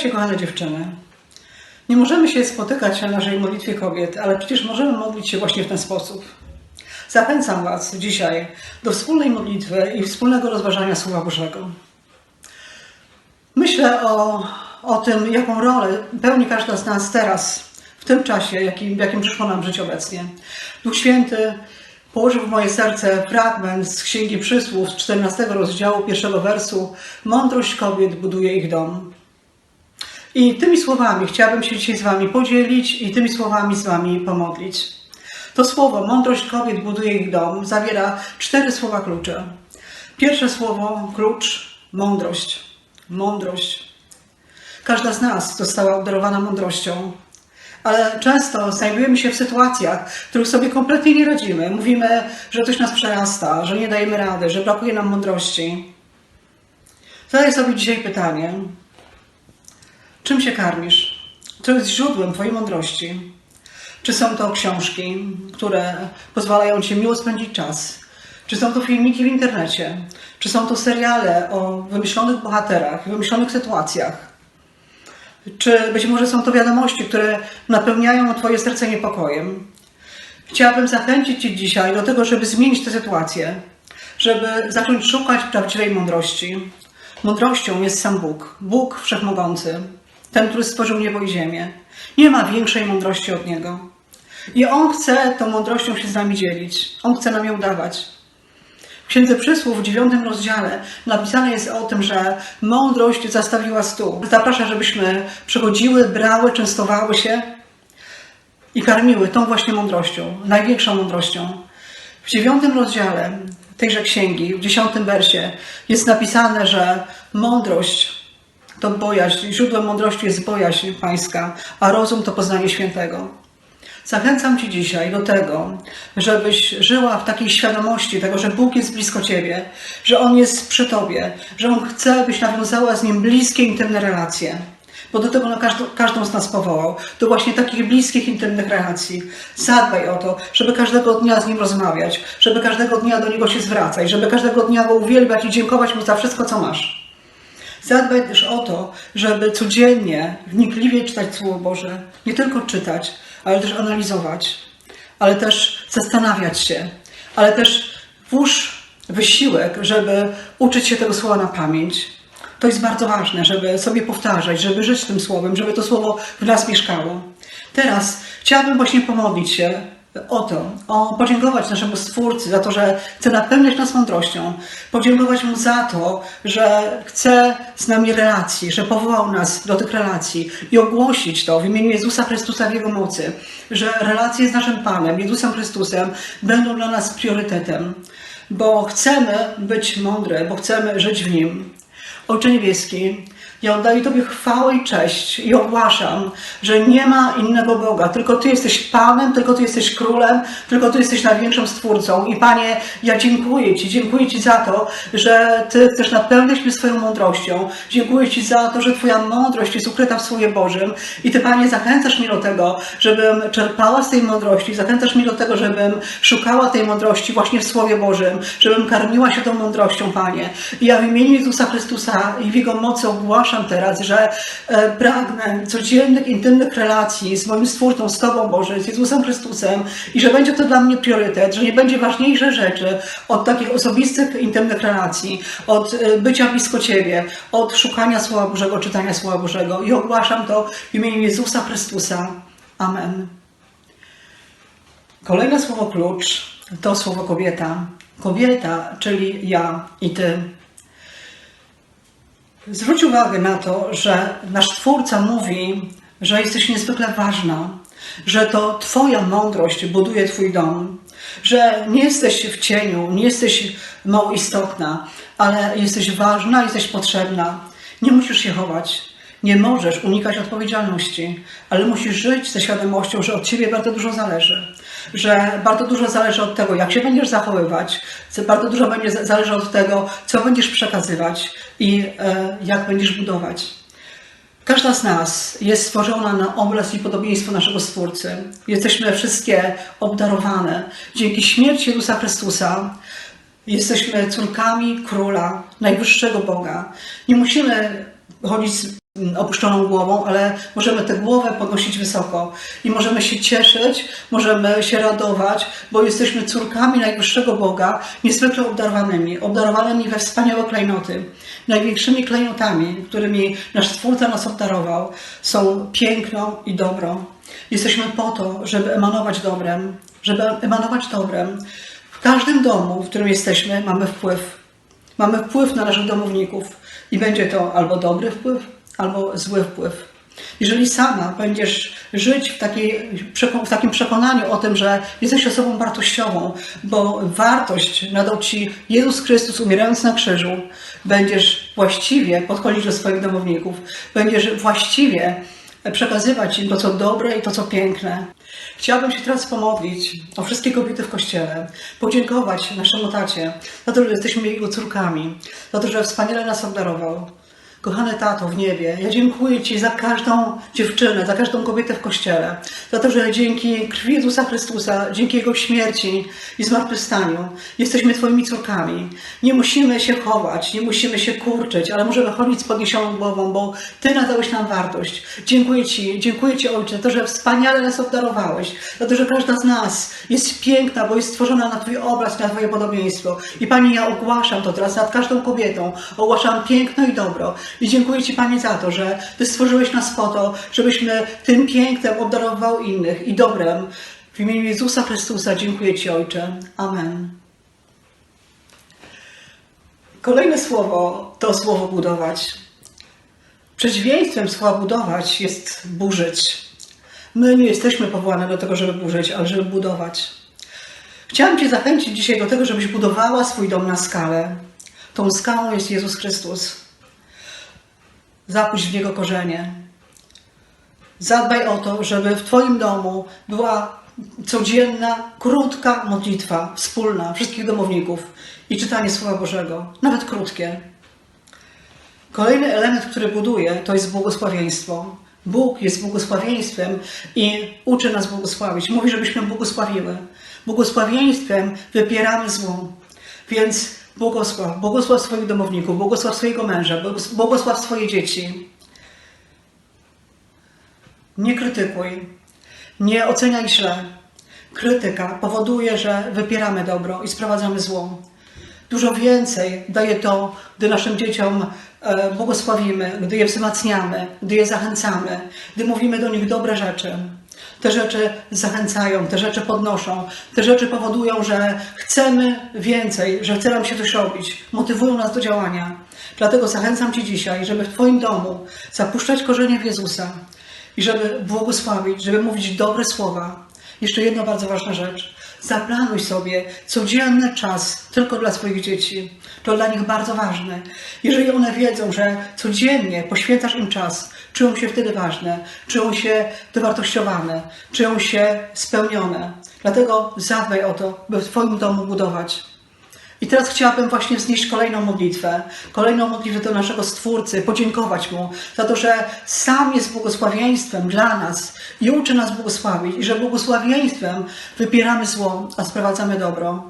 Witajcie, kochane dziewczyny. Nie możemy się spotykać na naszej modlitwie kobiet, ale przecież możemy modlić się właśnie w ten sposób. Zachęcam Was dzisiaj do wspólnej modlitwy i wspólnego rozważania Słowa Bożego. Myślę o, o tym, jaką rolę pełni każda z nas teraz, w tym czasie, jakim, w jakim przyszło nam żyć obecnie. Duch Święty położył w moje serce fragment z Księgi Przysłów z 14 rozdziału, pierwszego wersu. Mądrość kobiet buduje ich dom. I tymi słowami chciałabym się dzisiaj z Wami podzielić i tymi słowami z Wami pomodlić. To słowo, mądrość kobiet buduje ich dom, zawiera cztery słowa klucze. Pierwsze słowo, klucz, mądrość. Mądrość. Każda z nas została obdarowana mądrością, ale często znajdujemy się w sytuacjach, w których sobie kompletnie nie radzimy. Mówimy, że coś nas przerasta, że nie dajemy rady, że brakuje nam mądrości. Zadaję sobie dzisiaj pytanie, Czym się karmisz? Co jest źródłem Twojej mądrości? Czy są to książki, które pozwalają Ci miło spędzić czas? Czy są to filmiki w internecie? Czy są to seriale o wymyślonych bohaterach, wymyślonych sytuacjach? Czy być może są to wiadomości, które napełniają Twoje serce niepokojem? Chciałabym zachęcić Cię dzisiaj do tego, żeby zmienić tę sytuację, żeby zacząć szukać prawdziwej mądrości. Mądrością jest sam Bóg, Bóg wszechmogący, ten, który stworzył niebo i ziemię. Nie ma większej mądrości od Niego. I On chce tą mądrością się z nami dzielić. On chce nam ją dawać. W Księdze Przysłów w dziewiątym rozdziale napisane jest o tym, że mądrość zastawiła stół. Zaprasza, żebyśmy przychodziły, brały, częstowały się i karmiły tą właśnie mądrością, największą mądrością. W dziewiątym rozdziale tejże księgi, w dziesiątym wersie jest napisane, że mądrość to bojaźń, źródłem mądrości jest bojaźń pańska, a rozum to poznanie świętego. Zachęcam Cię dzisiaj do tego, żebyś żyła w takiej świadomości tego, że Bóg jest blisko Ciebie, że On jest przy Tobie, że On chce, byś nawiązała z Nim bliskie, intymne relacje. Bo do tego na każdą, każdą z nas powołał. Do właśnie takich bliskich, intymnych relacji. Zadbaj o to, żeby każdego dnia z Nim rozmawiać, żeby każdego dnia do Niego się zwracać, żeby każdego dnia Go uwielbiać i dziękować Mu za wszystko, co masz. Zadbaj też o to, żeby codziennie wnikliwie czytać Słowo Boże. Nie tylko czytać, ale też analizować, ale też zastanawiać się, ale też włóż wysiłek, żeby uczyć się tego słowa na pamięć. To jest bardzo ważne, żeby sobie powtarzać, żeby żyć tym słowem, żeby to słowo w nas mieszkało. Teraz chciałabym właśnie pomodlić się o to, o podziękować naszemu Stwórcy za to, że chce napełniać nas mądrością, podziękować Mu za to, że chce z nami relacji, że powołał nas do tych relacji i ogłosić to w imieniu Jezusa Chrystusa w Jego mocy, że relacje z naszym Panem, Jezusem Chrystusem będą dla nas priorytetem, bo chcemy być mądre, bo chcemy żyć w Nim. Ojcze Niebieski, ja oddaję Tobie chwałę i cześć i ogłaszam, że nie ma innego Boga, tylko Ty jesteś Panem, tylko Ty jesteś Królem, tylko Ty jesteś największym Stwórcą. I Panie, ja dziękuję Ci, dziękuję Ci za to, że Ty chcesz napełniać mnie swoją mądrością. Dziękuję Ci za to, że Twoja mądrość jest ukryta w Słowie Bożym i Ty, Panie, zachęcasz mnie do tego, żebym czerpała z tej mądrości, zachęcasz mnie do tego, żebym szukała tej mądrości właśnie w Słowie Bożym, żebym karmiła się tą mądrością, Panie. I ja w imieniu Jezusa Chrystusa i w Jego mocy ogłaszam teraz, że e, pragnę codziennych, intymnych relacji z moim Stwórcą, z Tobą, Boże, z Jezusem Chrystusem i że będzie to dla mnie priorytet, że nie będzie ważniejsze rzeczy od takich osobistych, intymnych relacji, od e, bycia blisko Ciebie, od szukania Słowa Bożego, czytania Słowa Bożego i ogłaszam to w imieniu Jezusa Chrystusa. Amen. Kolejne słowo klucz to słowo kobieta. Kobieta, czyli ja i Ty. Zwróć uwagę na to, że nasz Twórca mówi, że jesteś niezwykle ważna, że to Twoja mądrość buduje Twój dom, że nie jesteś w cieniu, nie jesteś mało istotna, ale jesteś ważna, jesteś potrzebna. Nie musisz się chować, nie możesz unikać odpowiedzialności, ale musisz żyć ze świadomością, że od Ciebie bardzo dużo zależy. Że bardzo dużo zależy od tego, jak się będziesz zachowywać, bardzo dużo będzie zależy od tego, co będziesz przekazywać i e, jak będziesz budować. Każda z nas jest stworzona na obraz i podobieństwo naszego Stwórcy. Jesteśmy wszystkie obdarowane. Dzięki śmierci Jezusa Chrystusa jesteśmy córkami Króla, najwyższego Boga. Nie musimy chodzić opuszczoną głową, ale możemy tę głowę podnosić wysoko i możemy się cieszyć, możemy się radować, bo jesteśmy córkami najwyższego Boga, niezwykle obdarowanymi, obdarowanymi we wspaniałe klejnoty. Największymi klejnotami, którymi nasz Stwórca nas obdarował, są piękno i dobro. Jesteśmy po to, żeby emanować dobrem, żeby emanować dobrem. W każdym domu, w którym jesteśmy, mamy wpływ. Mamy wpływ na naszych domowników i będzie to albo dobry wpływ, albo zły wpływ. Jeżeli sama będziesz żyć w, takiej, w takim przekonaniu o tym, że jesteś osobą wartościową, bo wartość nadał Ci Jezus Chrystus umierając na krzyżu, będziesz właściwie podchodzić do swoich domowników, będziesz właściwie przekazywać im to, co dobre i to, co piękne. Chciałabym się teraz pomodlić o wszystkie kobiety w Kościele, podziękować naszemu tacie za to, że jesteśmy jego córkami, za to, że wspaniale nas obdarował. Kochany tato w niebie, ja dziękuję Ci za każdą dziewczynę, za każdą kobietę w Kościele, za to, że dzięki krwi Jezusa Chrystusa, dzięki Jego śmierci i zmartwychwstaniu jesteśmy Twoimi córkami. Nie musimy się chować, nie musimy się kurczyć, ale możemy chodzić z podniesioną głową, bo Ty nadałeś nam wartość. Dziękuję Ci, dziękuję Ci Ojcze, za to, że wspaniale nas obdarowałeś, za to, że każda z nas jest piękna, bo jest stworzona na Twój obraz, na Twoje podobieństwo. I Panie, ja ogłaszam to teraz nad każdą kobietą, ogłaszam piękno i dobro. I dziękuję Ci, Panie, za to, że Ty stworzyłeś nas po to, żebyśmy tym pięknem obdarował innych i dobrem. W imieniu Jezusa Chrystusa dziękuję Ci, Ojcze. Amen. Kolejne słowo to słowo budować. Przeciwieństwem słowa budować jest burzyć. My nie jesteśmy powołane do tego, żeby burzyć, ale żeby budować. Chciałam Cię zachęcić dzisiaj do tego, żebyś budowała swój dom na skalę. Tą skałą jest Jezus Chrystus. Zapuść w niego korzenie. Zadbaj o to, żeby w Twoim domu była codzienna, krótka modlitwa, wspólna wszystkich domowników i czytanie Słowa Bożego, nawet krótkie. Kolejny element, który buduje, to jest błogosławieństwo. Bóg jest błogosławieństwem i uczy nas błogosławić. Mówi, żebyśmy błogosławiły. Błogosławieństwem wypieramy zło. Więc błogosław, błogosław swoich domowników, błogosław swojego męża, błogos- błogosław swoje dzieci. Nie krytykuj, nie oceniaj źle. Krytyka powoduje, że wypieramy dobro i sprowadzamy zło. Dużo więcej daje to, gdy naszym dzieciom e, błogosławimy, gdy je wzmacniamy, gdy je zachęcamy, gdy mówimy do nich dobre rzeczy. Te rzeczy zachęcają, te rzeczy podnoszą, te rzeczy powodują, że chcemy więcej, że chce nam się coś robić, motywują nas do działania. Dlatego zachęcam Cię dzisiaj, żeby w Twoim domu zapuszczać korzenie w Jezusa i żeby błogosławić, żeby mówić dobre słowa. Jeszcze jedna bardzo ważna rzecz. Zaplanuj sobie codzienny czas tylko dla swoich dzieci. To dla nich bardzo ważne. Jeżeli one wiedzą, że codziennie poświęcasz im czas, czują się wtedy ważne, czują się dowartościowane, czują się spełnione. Dlatego zadbaj o to, by w Twoim domu budować. I teraz chciałabym właśnie wznieść kolejną modlitwę, kolejną modlitwę do naszego Stwórcy, podziękować Mu za to, że sam jest błogosławieństwem dla nas i uczy nas błogosławić i że błogosławieństwem wypieramy zło, a sprowadzamy dobro.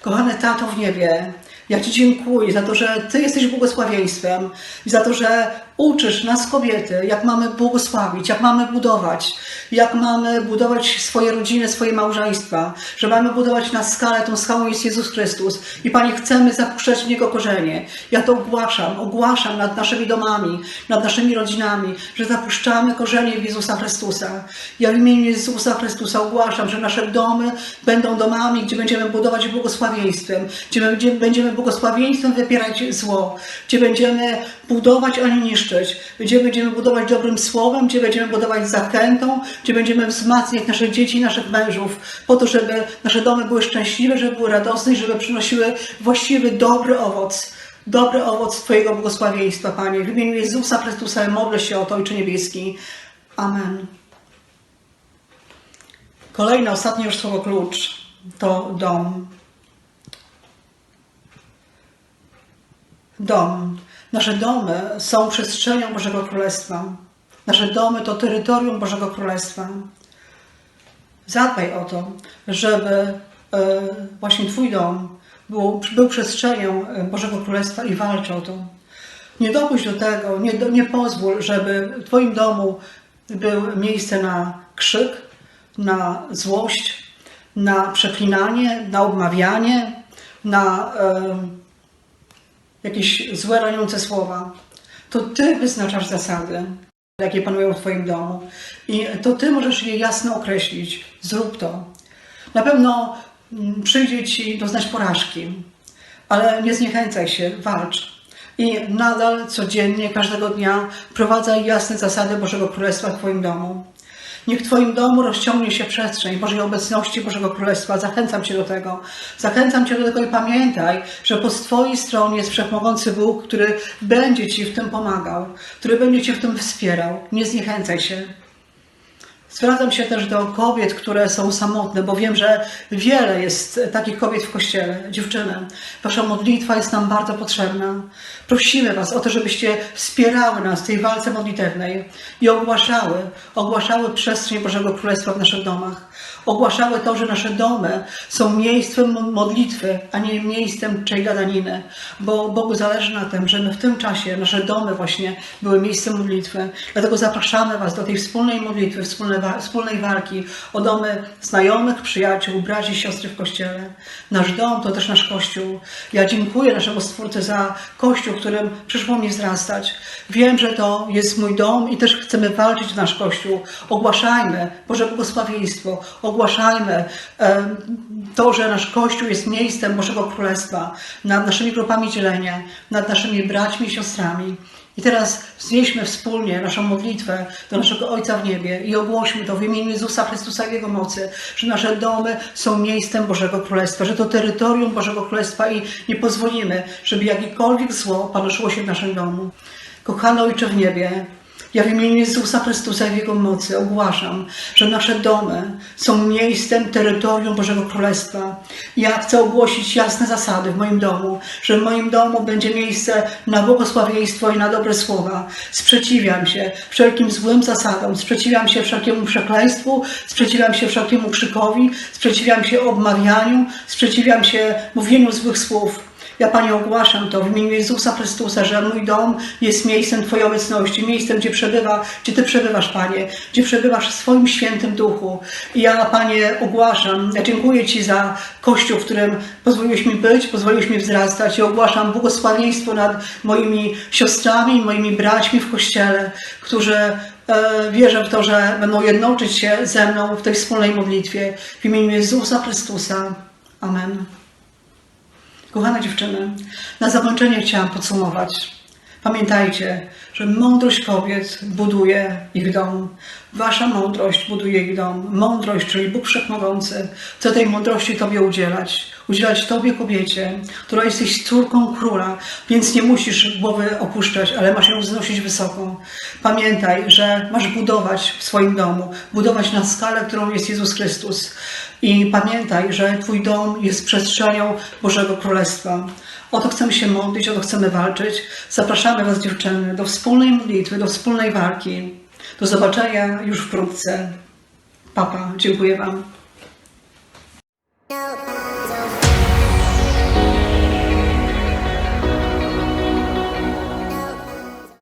Kochany Tato w niebie, ja Ci dziękuję za to, że Ty jesteś błogosławieństwem i za to, że uczysz nas kobiety, jak mamy błogosławić, jak mamy budować, jak mamy budować swoje rodziny, swoje małżeństwa, że mamy budować na skalę, tą skałą jest Jezus Chrystus i Panie, chcemy zapuszczać w Niego korzenie. Ja to ogłaszam, ogłaszam nad naszymi domami, nad naszymi rodzinami, że zapuszczamy korzenie w Jezusa Chrystusa. Ja w imieniu Jezusa Chrystusa ogłaszam, że nasze domy będą domami, gdzie będziemy budować błogosławieństwem, gdzie będzie- będziemy błogosławieństwem wypierać zło, gdzie będziemy budować, a nie niszczyć, gdzie będziemy budować dobrym słowem, gdzie będziemy budować zachętą, gdzie będziemy wzmacniać nasze dzieci, naszych mężów, po to, żeby nasze domy były szczęśliwe, żeby były radosne i żeby przynosiły właściwy, dobry owoc. Dobry owoc Twojego błogosławieństwa, Panie. W imieniu Jezusa Chrystusa modlę się o to, Ojcze Niebieski. Amen. Kolejne, ostatnie już słowo klucz to dom. Dom. Nasze domy są przestrzenią Bożego Królestwa. Nasze domy to terytorium Bożego Królestwa. Zadbaj o to, żeby e, właśnie Twój dom był, był przestrzenią e, Bożego Królestwa i walcz o to. Nie dopuść do tego, nie, nie pozwól, żeby w Twoim domu było miejsce na krzyk, na złość, na przeklinanie, na obmawianie, na e, jakieś złe raniące słowa. To Ty wyznaczasz zasady, jakie panują w Twoim domu. I to Ty możesz je jasno określić. Zrób to. Na pewno mm, przyjdzie Ci doznać porażki, ale nie zniechęcaj się, walcz. I nadal codziennie, każdego dnia wprowadzaj jasne zasady Bożego Królestwa w Twoim domu. Niech w Twoim domu rozciągnie się przestrzeń Bożej obecności Bożego Królestwa. Zachęcam Cię do tego. Zachęcam Cię do tego i pamiętaj, że po Twojej stronie jest Wszechmogący Bóg, który będzie Ci w tym pomagał, który będzie Cię w tym wspierał. Nie zniechęcaj się. Zwracam się też do kobiet, które są samotne, bo wiem, że wiele jest takich kobiet w kościele. Dziewczyny, Wasza modlitwa jest nam bardzo potrzebna. Prosimy Was o to, żebyście wspierały nas w tej walce modlitewnej i ogłaszały, ogłaszały przestrzeń Bożego Królestwa w naszych domach. Ogłaszały to, że nasze domy są miejscem modlitwy, a nie miejscem czej gadaniny, bo Bogu zależy na tym, żeby w tym czasie nasze domy właśnie były miejscem modlitwy. Dlatego zapraszamy Was do tej wspólnej modlitwy, wspólnej, wspólnej walki o domy znajomych, przyjaciół, braci siostry w Kościele. Nasz dom to też nasz Kościół. Ja dziękuję naszemu Stwórcy za Kościół, w którym przyszło mi wzrastać. Wiem, że to jest mój dom i też chcemy walczyć o nasz Kościół. Ogłaszajmy Boże błogosławieństwo, ogłaszajmy em, to, że nasz Kościół jest miejscem Bożego Królestwa nad naszymi grupami dzielenia, nad naszymi braćmi i siostrami. I teraz wznieśmy wspólnie naszą modlitwę do naszego Ojca w niebie i ogłośmy to w imieniu Jezusa Chrystusa i Jego mocy, że nasze domy są miejscem Bożego Królestwa, że to terytorium Bożego Królestwa i nie pozwolimy, żeby jakiekolwiek zło panoszyło się w naszym domu. Kochany Ojcze w niebie, ja w imieniu Jezusa Chrystusa i Jego mocy ogłaszam, że nasze domy są miejscem, terytorium Bożego Królestwa. Ja chcę ogłosić jasne zasady w moim domu, że w moim domu będzie miejsce na błogosławieństwo i na dobre słowa. Sprzeciwiam się wszelkim złym zasadom, sprzeciwiam się wszelkiemu przekleństwu, sprzeciwiam się wszelkiemu krzykowi, sprzeciwiam się obmawianiu, sprzeciwiam się mówieniu złych słów. Ja Panie ogłaszam to w imieniu Jezusa Chrystusa, że mój dom jest miejscem Twojej obecności, miejscem, gdzie przebywa, gdzie Ty przebywasz, Panie, gdzie przebywasz w swoim świętym duchu. I ja, Panie, ogłaszam, ja dziękuję Ci za Kościół, w którym pozwoliłeś mi być, pozwoliłeś mi wzrastać i ogłaszam błogosławieństwo nad moimi siostrami, moimi braćmi w Kościele, którzy e, wierzę w to, że będą jednoczyć się ze mną w tej wspólnej modlitwie. W imieniu Jezusa Chrystusa. Amen. Kochane dziewczyny, na zakończenie chciałam podsumować. Pamiętajcie, że mądrość kobiet buduje ich dom. Wasza mądrość buduje ich dom. Mądrość, czyli Bóg Wszechmogący, chce tej mądrości Tobie udzielać. Udzielać Tobie, kobiecie, która jesteś córką króla, więc nie musisz głowy opuszczać, ale masz ją wznosić wysoko. Pamiętaj, że masz budować w swoim domu, budować na skalę, którą jest Jezus Chrystus. I pamiętaj, że Twój dom jest przestrzenią Bożego Królestwa. O to chcemy się modlić, o to chcemy walczyć. Zapraszamy Was, dziewczyny, do wspólnej modlitwy, do wspólnej walki. Do zobaczenia już wkrótce. Papa, dziękuję Wam. No.